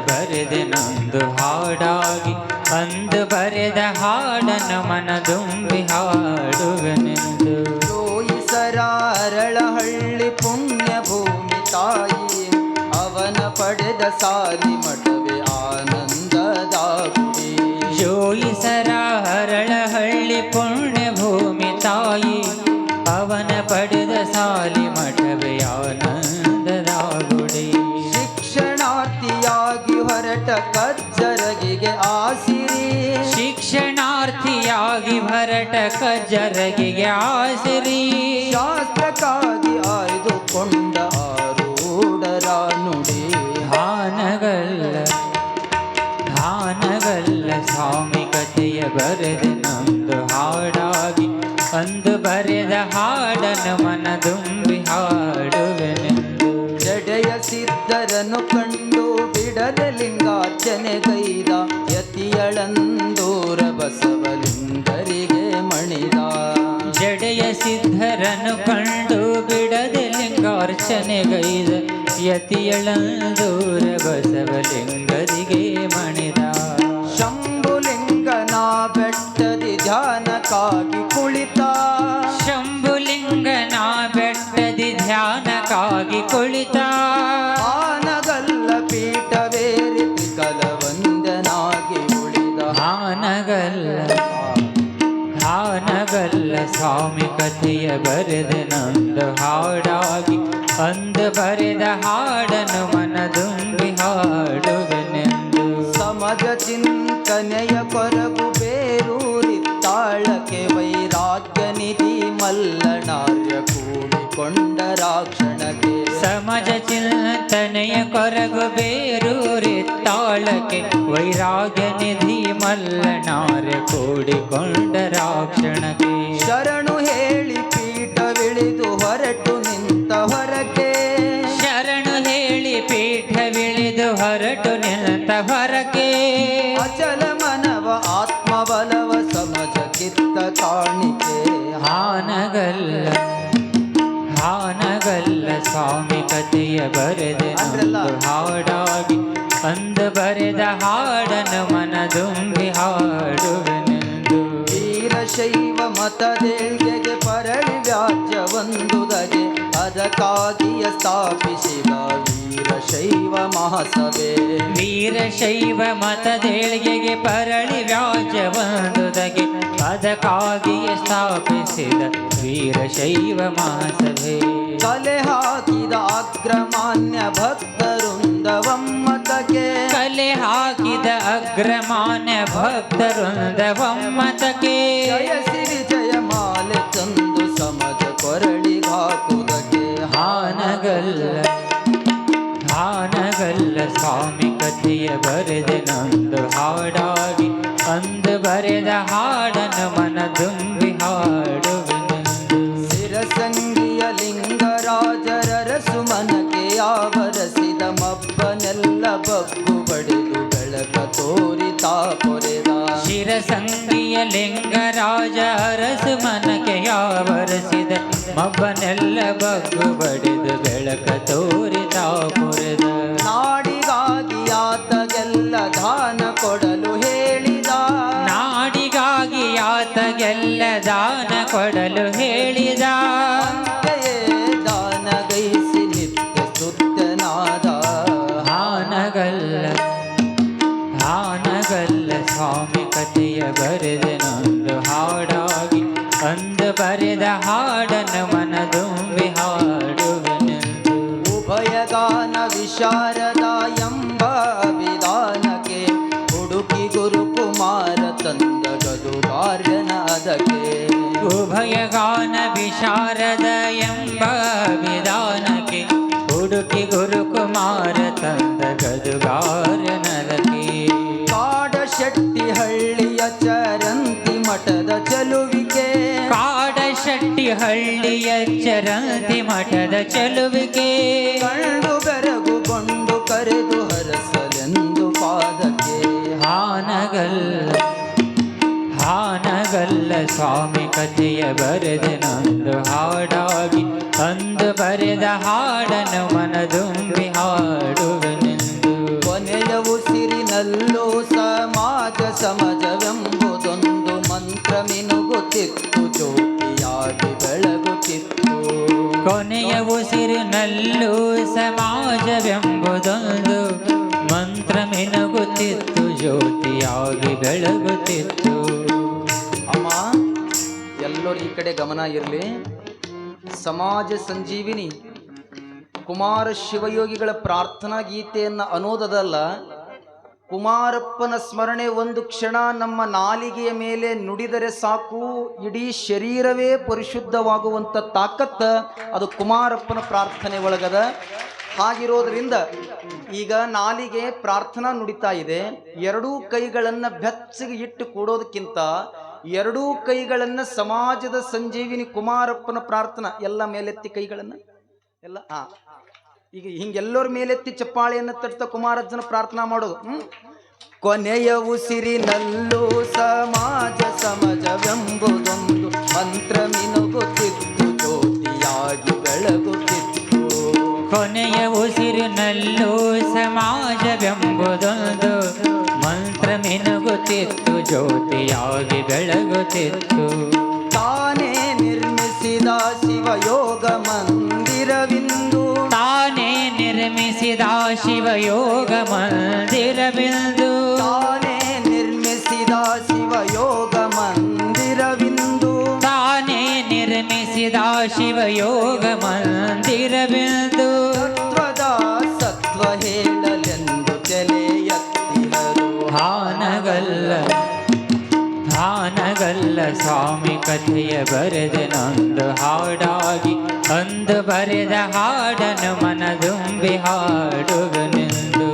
ಬರೆದೆ ನಂದು ಹಾಡಾಗಿ ಅಂದು ಬರೆದ ಹಾಡನ್ನು ಮನದುಂಬಿ ಹಾಡುವೆನೆಂದು. ಜೋಯಿಸರ ಅರಳಹಳ್ಳಿ ಪುಣ್ಯ ಭೂಮಿ ತಾಯಿ ಅವನ ಪಡೆದ ಸಾಲಿ ಮಠವೇ ಆನಂದದ ಜೋಯಿ ಜೋಯಿಸರ ಹರಳಹಳ್ಳಿ ಪುಣ್ಯ ಭೂಮಿ ತಾಯಿ ಅವನ ಪಡೆದ ಸಾಲಿ ಮಠವೇ ಶಿಕ್ಷಣಾರ್ಥಿಯಾಗಿ ಭರಟ ಕಜ್ಜರಗಿಗೆ ಆಸಿರಿ ಶಾಸ್ತ್ರಕ್ಕಾಗಿ ಆಯ್ದುಕೊಂಡ ಆರೂಢರ ನುಡಿ ಹಾನಗಲ್ಲ ಹಾನಗಲ್ಲ ಸ್ವಾಮಿ ಕಥೆಯ ಬರೆದ ನಂದು ಹಾಡಾಗಿ ಅಂದು ಬರೆದ ಹಾಡನ ಮನದುಂಬಿ ಹಾಡುವೆನೆಂದು. ಜಡೆಯ ಸಿದ್ಧರನ್ನು ಕಂಡು ಬಿಡದೆ ಲಿಂಗಾರ್ಚನೆಗೈದ ಯತಿಯಳಂದೂರ ಬಸವಲಿಂಗರಿಗೆ ಮಣಿದ. ಜಡೆಯ ಸಿದ್ಧರನ್ನು ಕಂಡು ಬಿಡದೆ ಲಿಂಗಾರ್ಚನೆಗೈದ ಯತಿಯಳಂದೂರ ಬಸವಲಿಂಗರಿಗೆ ಮಣಿದ. ಶಂಭುಲಿಂಗನ ಬೆಟ್ಟದಿ ಧ್ಯಾನಕ್ಕಾಗಿ ಸ್ವಾಮಿ ಕಥೆಯ ಬರೆದ ನಂದ ಹಾಡಾಗಿ, ಅಂದ ಬರೆದ ಹಾಡನು ಮನದುಂಬಿ ಹಾಡುವನೆಂದು. ಸಮಜ ಚಿಂತನೆಯ ಕೊರಗು ಬೇರೂರಿ ತಾಳಕ್ಕೆ ವೈರಾಗ್ಯ ನಿಧಿ ಮಲ್ಲನಾರ್ಯ ಕೂಡಿಕೊಂಡು ಸಮಾಜ ಚಿಂತನೆಯ ಕೊರಗು ಬೇರೂರಿ ತಾಳಕ್ಕೆ ವೈರಾಗ್ಯ ನಿಧಿ ಮಲ್ಲನಾರ ಕೂಡಿಕೊಂಡ ರಾಕ್ಷಣಕ್ಕೆ. ಶರಣು ಹೇಳಿ ಪೀಠವಿಳಿದು ಹೊರಟು ನಿಂತ ಹೊರಕೆ ಶರಣು ಹೇಳಿ ಪೀಠವಿಳಿದು ಹೊರಟು ನಿಂತ ಹೊರಕೆ ಅಚಲ ಮನವ ಆತ್ಮಬಲವ ಸಮಜ ಕಿತ್ತ ಕಾಣಿಕೆ. ಹಾನಗಲ್ಲ ಹಾನಗಲ್ಲ. ಸ್ವಾಮಿ ಕಥೆಯ ಬರೆದೆ ಹಾಡಾಗಿ ಅಂದು ಬರೆದ ಹಾಡನ ಮನದುಂಬಿ ಹಾಡುವೆನೆಂದು. ವೀರಶೈವ ಮತದೇಳ್ಗೆಗೆ ಪರಳಿ ವ್ಯಾಜ್ಯ ಒಂದುದಗೆ ಅದಕ್ಕಾಗಿಯ ಸ್ಥಾಪಿಸಿದ ವೀರಶೈವ ಮಹಾಸಭೆ. ವೀರಶೈವ ಮತದೇಳಿಗೆಗೆ ಪರಳಿ ವ್ಯಾಜ್ಯ ಬಂದುದಗೆ ಅದಕ್ಕಾಗಿಯೇ ಸ್ಥಾಪಿಸಿದ ವೀರಶೈವ ಮಹಾಸಭೆ ಕಲೆ ಹಾಕಿದ ಅಗ್ರಮಾನ್ಯ ಭಕ್ತರುಂದವಮ್ಮತಕ್ಕೆ ಕಲೆ ಹಾಕಿದ ಅಗ್ರಮಾನ್ಯ ಭಕ್ತರುಂದವಮ್ಮತಕ್ಕೆ ಜಯ ಸಿರಿ ಜಯ ಮಾಲೆ ತಂದು ಸಮಜ ಕೊರಳಿಗಾಕುದಕ್ಕೆ ಹಾನಗಲ್ಲ ಹಾನಗಲ್ಲ ಸ್ವಾಮಿ ಕಥೆಯ ಬರೆದೆ ನೊಂದು ಹಾಡಾಗಿ ಅಂದು ಬರೆದ ಹಾಡನ ಮನ ತುಂಬಿ ಹಾಡುವೆನೆಂದು ಸಿರಸಂಗಿಯ ಲಿಂಗರಾಜರ ಸುಮನಕ್ಕೆ ಆವರಸಿದ ಮಬ್ಬನೆಲ್ಲ ಬಗ್ಗು ಬಡಿದು ಬೆಳಕ ತೋರಿತಾ ಪೊರೆದ ಶಿರಸಂಗಿಯ ಲಿಂಗರಾಜ ಅರಸು ಮನಕ್ಕೆ ಆವರಸಿದ ಮಬ್ಬನೆಲ್ಲ ಬಗ್ಗು ಬಡಿದು ಬೆಳಕ ತೋರಿತಾ ಪುರದ ನಾಡಿಗಾಗಿ ಆತಗೆಲ್ಲ ದಾನ ಕೊಡಲು ಕೊಡಲು ಹೇಳಿದ. ದಾನಗೈಸಿ ನಿತ್ಯ ಸ್ತುತ್ಯನಾದ. ಹಾನಗಲ್ಲ ಹಾನಗಲ್ಲ ಸ್ವಾಮಿ ಕಥೆಯ ಬರೆದೆ ನೊಂದು ಹಾಡಾಗಿ ವಿಶಾರದ ಎಂಬ ವಿಧಾನಕ್ಕೆ ಹುಡುಕಿ ಗುರುಕುಮಾರ ತಂದ ಗದುಗಾರನದಕ್ಕೆ ಕಾಡಶೆಟ್ಟಿ ಹಳ್ಳಿಯ ಚರಂತಿ ಮಠದ ಚಲುವಿಕೆ ಕಾಡಶೆಟ್ಟಿ ಹಳ್ಳಿಯ ಚರಂತಿ ಮಠದ ಚೆಲುವಿಕೆ ಸ್ವಾಮಿ ಕಥೆಯ ಬರೆದನೊಂದು ಹಾಡಾಗಿ ಅಂದು ಬರೆದ ಹಾಡನ್ನು ಮನದುಂಬಿ ಹಾಡುವನೆಂದು. ಕೊನೆಯ ಉಸಿರಿನಲ್ಲೂ ಸಮಾಜ ಸಮಾಜವೆಂಬುದೊಂದು ಮಂತ್ರ ಮಿನುಗುತ್ತಿತ್ತು ಜ್ಯೋತಿಯಾಗಿ ಬೆಳಗುತ್ತಿತ್ತು. ಕೊನೆಯ ಉಸಿರಿನಲ್ಲೂ ಸಮಾಜವೆಂಬುದೊಂದು ಮಂತ್ರ ಮಿನುಗುತ್ತಿತ್ತು ಜ್ಯೋತಿಯಾಗಿ ಬೆಳಗುತ್ತಿತ್ತು. ಎಲ್ಲರೂ ಈ ಕಡೆ ಗಮನ ಇರಲಿ. ಸಮಾಜ ಸಂಜೀವಿನಿ, ಕುಮಾರ ಶಿವಯೋಗಿಗಳ ಪ್ರಾರ್ಥನಾ ಗೀತೆಯನ್ನು ಅನ್ನೋದಲ್ಲ ಕುಮಾರಪ್ಪನ ಸ್ಮರಣೆ ಒಂದು ಕ್ಷಣ ನಮ್ಮ ನಾಲಿಗೆಯ ಮೇಲೆ ನುಡಿದರೆ ಸಾಕು, ಇಡೀ ಶರೀರವೇ ಪರಿಶುದ್ಧವಾಗುವಂಥ ತಾಕತ್ತ ಅದು ಕುಮಾರಪ್ಪನ ಪ್ರಾರ್ಥನೆ ಒಳಗದ. ಹಾಗಿರೋದ್ರಿಂದ ಈಗ ನಾಲಿಗೆ ಪ್ರಾರ್ಥನಾ ನುಡಿತಾ ಇದೆ. ಎರಡೂ ಕೈಗಳನ್ನು ಬೆಚ್ಚಗೆ ಇಟ್ಟು ಕೂಡೋದಕ್ಕಿಂತ ಎರಡೂ ಕೈಗಳನ್ನು ಸಮಾಜದ ಸಂಜೀವಿನಿ ಕುಮಾರಪ್ಪನ ಪ್ರಾರ್ಥನಾ, ಎಲ್ಲ ಮೇಲೆತ್ತಿ ಕೈಗಳನ್ನು? ಎಲ್ಲ? ಹಾ. ಈಗ ಹಿಂಗೆಲ್ಲರ ಮೇಲೆತ್ತಿ ಚಪ್ಪಾಳೆಯನ್ನ ತಟ್ಟ ಕುಮಾರಜ್ಜನ ಪ್ರಾರ್ಥನಾ ಮಾಡೋದು. ಹ್ಮ್? ಕೊನೆಯ ಉಸಿರಿನಲ್ಲೂ ಸಮಾಜ ಮಿನುಗುತ್ತಿತ್ತು ಜ್ಯೋತಿಯಾಗಿ ಬೆಳಗುತ್ತಿತ್ತು. ತಾನೇ ನಿರ್ಮಿಸಿದ ಶಿವಯೋಗ ಮಂದಿರವಿಂದು. ತಾನೇ ನಿರ್ಮಿಸಿದ ಶಿವಯೋಗ ಮಂದಿರವಿಂದು. ತಾನೇ ನಿರ್ಮಿಸಿದ ಶಿವಯೋಗ ಮಂದಿರವಿಂದು. ತಾನೇ ನಿರ್ಮಿಸಿದ ಶಿವಯೋಗ ಹಾನಗಲ್ಲ ಹಾನಗಲ್ಲ ಸ್ವಾಮಿ ಕಥೆಯ ಬರೆದ ನಂದು ಹಾಡಾಗಿ ಅಂದು ಬರೆದ ಹಾಡನು ಮನದುಂಬಿ ಹಾಡುಗನೆಂದು